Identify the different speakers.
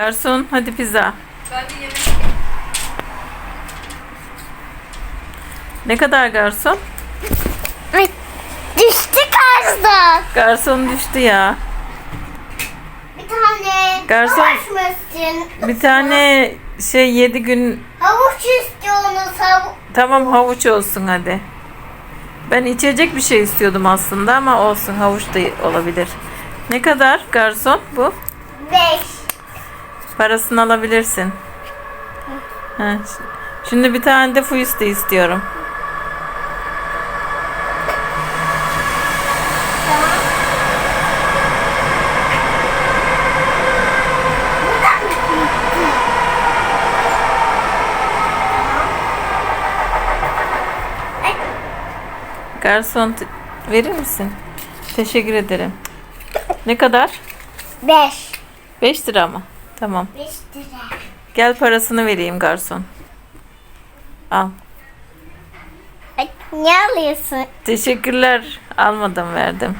Speaker 1: Garson hadi pizza.
Speaker 2: Ben de yemek
Speaker 1: Ne kadar garson?
Speaker 3: Ay, düştü karşıdan.
Speaker 1: Garson düştü ya.
Speaker 3: Bir tane
Speaker 1: Garson.
Speaker 3: havuç mu istiyorsun?
Speaker 1: Bir tane şey 7 gün
Speaker 3: Havuç istiyorsunuz havuç.
Speaker 1: tamam havuç olsun hadi. Ben içecek bir şey istiyordum aslında ama olsun havuç da olabilir. Ne kadar garson bu?
Speaker 3: Beş.
Speaker 1: Parasını alabilirsin. Ha, Şimdi bir tane de fuisti istiyorum. Garson verir misin? Teşekkür ederim. Ne kadar?
Speaker 3: Beş.
Speaker 1: 5 lira mı? Tamam.
Speaker 3: Beş lira.
Speaker 1: Gel parasını vereyim garson. Al.
Speaker 3: Ay, ne alıyorsun?
Speaker 1: Teşekkürler. Almadım verdim.